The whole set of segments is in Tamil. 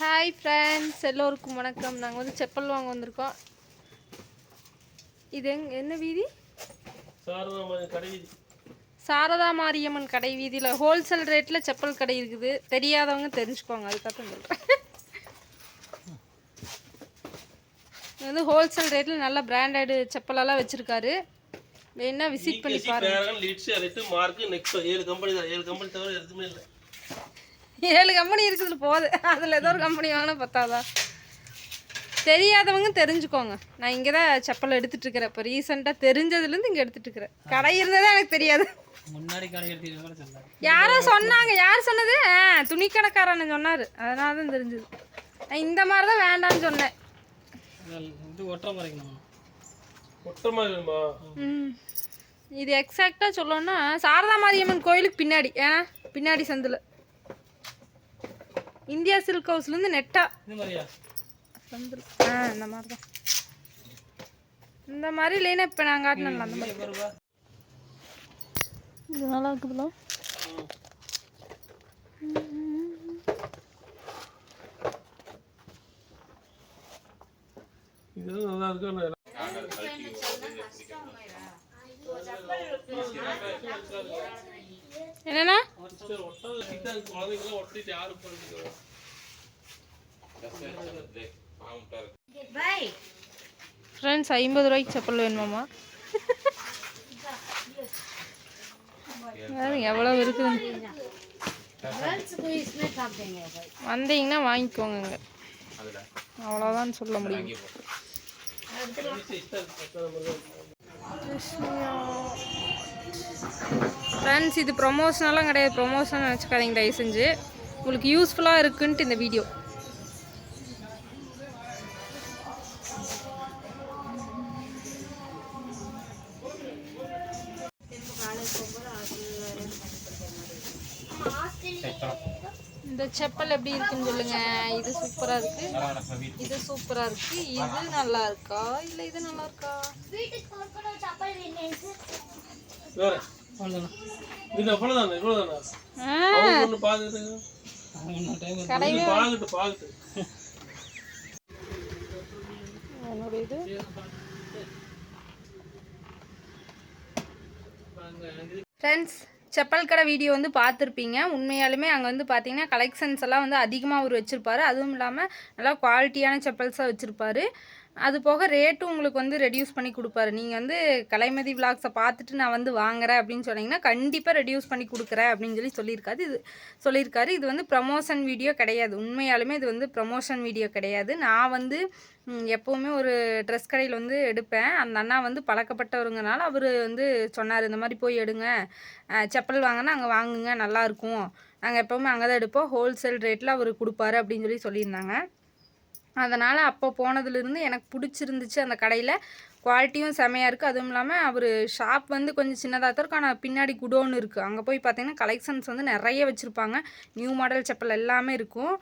ஹாய் ஃப்ரெண்ட்ஸ் எல்லோருக்கும் வணக்கம். நாங்கள் வந்து செப்பல் வாங்க வந்திருக்கோம். இது எங் என்ன வீதி. சாரதா மாரியம்மன் கடை வீதியில் ஹோல்சேல் ரேட்டில் செப்பல் கடை இருக்குது. தெரியாதவங்க தெரிஞ்சுக்கோங்க. அதுக்காக சொல்கிறேன் இது வந்து ஹோல்சேல் ரேட்டில் நல்ல பிராண்டட் செப்பலெல்லாம் வச்சுருக்காரு. வேணா விசிட் பண்ணி பாருங்க. லிட்ஸ். ஏழு கம்பெனி தான். ஏழு கம்பெனி தவிர எதுவுமே இல்லை. ஏழு கம்பெனி இருக்குது போகுது. அதில் ஏதோ ஒரு கம்பெனி வாங்கினா பத்தாதா? தெரியாதவங்க தெரிஞ்சுக்கோங்க. நான் இங்கே தான் செப்பல் எடுத்துட்டு இருக்கிறேன். இப்போ ரீசெண்டாக தெரிஞ்சதுலேருந்து இங்கே எடுத்துட்டு இருக்கிறேன். கடை இருந்ததே எனக்கு தெரியாது. முன்னாடி யாரோ சொன்னாங்க. யார் சொன்னது? ஆ துணிக்கடைக்காரன் சொன்னார். அதனால தான் தெரிஞ்சது. நான் இந்த மாதிரி தான் வேண்டாம்னு சொன்னேன். இது எக்ஸாக்டாக சொல்லணும்னா சாரதா மாரியம்மன் கோயிலுக்கு பின்னாடி. ஏன்னா பின்னாடி சந்தில். இந்தியா சில்க் ஹவுஸ்லேருந்து நெட்டா. இது மாதிரியா? சந்தில். ஆ இந்த மாதிரி தான் இந்த மாதிரி இல்லைன்னா இப்போ நான் காட்டினல அந்த மாதிரி. இது நல்லா இருக்குதுல இது நல்லா இருக்கு? போறது? ஃப்ரெண்ட்ஸ் ஐம்பது ரூபாய்க்கு செப்பல் வேணுமாம்மா? எவ்வளோ இருக்குதுன்னு வந்தீங்கன்னா வாங்கிக்கோங்க. அவ்வளோதான் சொல்ல முடியும். ஃப்ரெண்ட்ஸ் இது ப்ரொமோஷனெல்லாம் கிடையாது. ப்ரொமோஷன் நினச்சிக்காதீங்க தயவு செஞ்சு உங்களுக்கு யூஸ்ஃபுல்லாக இருக்குன்ட்டு இந்த வீடியோ இந்த செப்பல் எப்படி இருக்குன்னு சொல்லுங்க இது சூப்பரா இருக்கு இது சூப்பரா இருக்கு இது நல்லா இருக்கா இல்ல இது நல்லா இருக்கா வேற. அவ்வளோதானா இது அவ்வளவுதானே, இவ்வளவுதானே? ஆ, அவங்க ஒண்ணு பாத்துக்கிட்டு, இன்னொரு டைம் கடை இது பாக்கட்டு, பாக்கட்டு. என்னோட இது ஃப்ரெண்ட்ஸ் செப்பல் கடை வீடியோ வந்து பார்த்துருப்பீங்க. உண்மையாலுமே அங்கே வந்து பார்த்தீங்கன்னா கலெக்ஷன்ஸ் எல்லாம் வந்து அதிகமாக அவர் வச்சுருப்பாரு. அதுவும் இல்லாமல் நல்லா குவாலிட்டியான செப்பல்ஸாக வச்சுருப்பாரு. அது போக ரேட்டும் உங்களுக்கு வந்து ரெடியூஸ் பண்ணி கொடுப்பாரு. நீங்கள் வந்து கலைமதி விலாக்ஸை பார்த்துட்டு நான் வந்து வாங்குறேன் அப்படின்னு சொன்னீங்கன்னா கண்டிப்பாக ரெடியூஸ் பண்ணி கொடுக்குறேன் அப்படின்னு சொல்லி சொல்லியிருக்காரு. இது சொல்லியிருக்காரு. இது வந்து ப்ரமோஷன் வீடியோ கிடையாது. உண்மையாலுமே இது வந்து ப்ரமோஷன் வீடியோ கிடையாது. நான் வந்து எப்போவுமே ஒரு ட்ரெஸ் கடையில் வந்து எடுப்பேன். அந்த அண்ணா வந்து பழக்கப்பட்டவருங்கனால அவர் வந்து சொன்னார் இந்த மாதிரி போய் எடுங்க. செப்பல் வாங்கினா அங்கே வாங்குங்க. நல்லாயிருக்கும் நாங்கள் எப்போவுமே அங்கே தான் எடுப்போம் ஹோல்சேல் ரேட்டில் அவர் கொடுப்பாரு அப்படின்னு சொல்லி சொல்லியிருந்தாங்க. அதனால் அப்போ போனதுலேருந்து எனக்கு பிடிச்சிருந்துச்சு அந்த கடையில். குவாலிட்டியும் செமையாக இருக்குது அதுவும் இல்லாமல் அவர் ஷாப் வந்து கொஞ்சம் சின்னதாக தான் இருக்கும். ஆனால் பின்னாடி குடோன் இருக்குது அங்கே போய் பார்த்தீங்கன்னா கலெக்ஷன்ஸ் வந்து நிறைய வச்சுருப்பாங்க. நியூ மாடல் செப்பல் எல்லாமே இருக்கும்.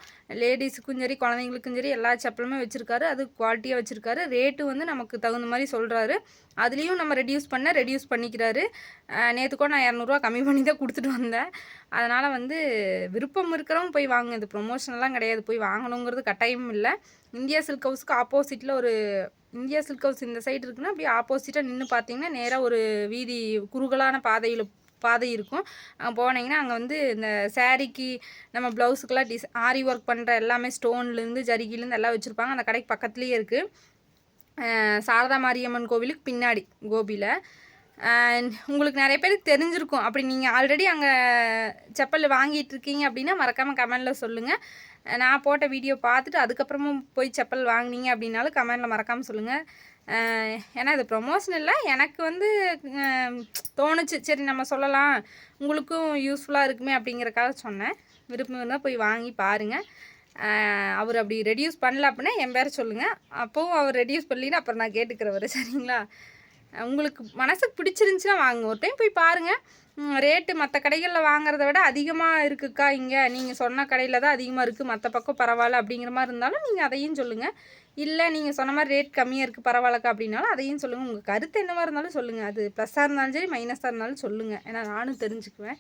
லேடிஸுக்கும் சரி குழந்தைங்களுக்கும் சரி எல்லா செப்பலுமே வச்சுருக்காரு. அது குவாலிட்டியாக வச்சுருக்காரு. ரேட்டு வந்து நமக்கு தகுந்த மாதிரி சொல்கிறாரு அதுலேயும் நம்ம ரெடியூஸ் பண்ண ரெடியூஸ் பண்ணிக்கிறாரு. நேற்று கூட நான் இரநூறுவா கம்மி பண்ணி தான் கொடுத்துட்டு வந்தேன். அதனால் வந்து விருப்பம் இருக்கிறவங்க போய் வாங்க இது ப்ரொமோஷனெல்லாம் கிடையாது. போய் வாங்கணுங்கிறது கட்டாயம் இல்லை. இந்தியா சில்க் ஹவுஸ்க்கு ஆப்போசிட்டில் ஒரு இந்தியா சில்க் ஹவுஸ் இந்த சைடு இருக்குன்னா அப்படியே ஆப்போசிட்டாக நின்று பார்த்தீங்கன்னா நேராக ஒரு வீதி குறுகலான பாதையில் பாதை இருக்கும். அங்கே போனீங்கன்னா அங்கே வந்து இந்த சாரீக்கு நம்ம ப்ளவுஸுக்கெல்லாம் டிஸ் ஆரி ஒர்க் பண்ணுற எல்லாமே ஸ்டோன்லேருந்து ஜரிகிலேருந்து எல்லாம் வச்சுருப்பாங்க. அந்த கடைக்கு பக்கத்துலேயே இருக்குது சாரதா மாரியம்மன் கோவிலுக்கு பின்னாடி கோபியில் உங்களுக்கு நிறைய பேருக்கு தெரிஞ்சிருக்கும். அப்படி நீங்கள் ஆல்ரெடி அங்கே செப்பல் வாங்கிட்டு இருக்கீங்க அப்படின்னா மறக்காமல் கமெண்டில் சொல்லுங்கள் நான் போட்ட வீடியோ பார்த்துட்டு அதுக்கப்புறமும் போய் செப்பல் வாங்குனீங்க அப்படின்னாலும் கமெண்டில் மறக்காமல் சொல்லுங்கள் ஏன்னா இது ப்ரொமோஷன் இல்லை. எனக்கு வந்து தோணுச்சு. சரி நம்ம சொல்லலாம். உங்களுக்கும் யூஸ்ஃபுல்லாக இருக்குமே அப்படிங்கிறக்காக சொன்னேன். விருப்பம் இருந்தால் போய் வாங்கி பாருங்கள் அவர் அப்படி ரெடியூஸ் பண்ணல அப்படின்னா என் பேரை சொல்லுங்கள் அப்போவும் அவர் ரெடியூஸ் பண்ணலின்னா அப்புறம் நான் கேட்டுக்கிறவர். சரிங்களா? உங்களுக்கு மனசுக்கு பிடிச்சிருந்துச்சுன்னா வாங்க. ஒரு டைம் போய் பாருங்கள் ரேட்டு மற்ற கடைகளில் வாங்குறத விட அதிகமாக இருக்குக்கா இங்கே. நீங்கள் சொன்ன கடையில் தான் அதிகமாக இருக்குது மற்ற பக்கம் பரவாயில்ல அப்படிங்கிற மாதிரி இருந்தாலும் நீங்கள் அதையும் சொல்லுங்கள் இல்லை நீங்கள் சொன்ன மாதிரி ரேட் கம்மியாக இருக்குது பரவாயில்லக்கா அப்படின்னாலும் அதையும் சொல்லுங்கள் உங்கள் கருத்து என்னவாக இருந்தாலும் சொல்லுங்கள் அது ப்ளஸ்ஸாக இருந்தாலும் சரி மைனஸாக இருந்தாலும் சொல்லுங்கள் ஏன்னா நானும் தெரிஞ்சுக்குவேன்.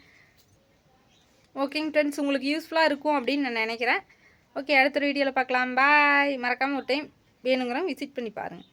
ஓகேங்க ஃப்ரெண்ட்ஸ் உங்களுக்கு யூஸ்ஃபுல்லாக இருக்கும் அப்படின்னு நான் நினைக்கிறேன். ஓகே அடுத்த வீடியோவில் பார்க்கலாம். பாய் மறக்காமல் ஒரு டைம் வேணுங்கிறவங்க விசிட் பண்ணி பாருங்கள்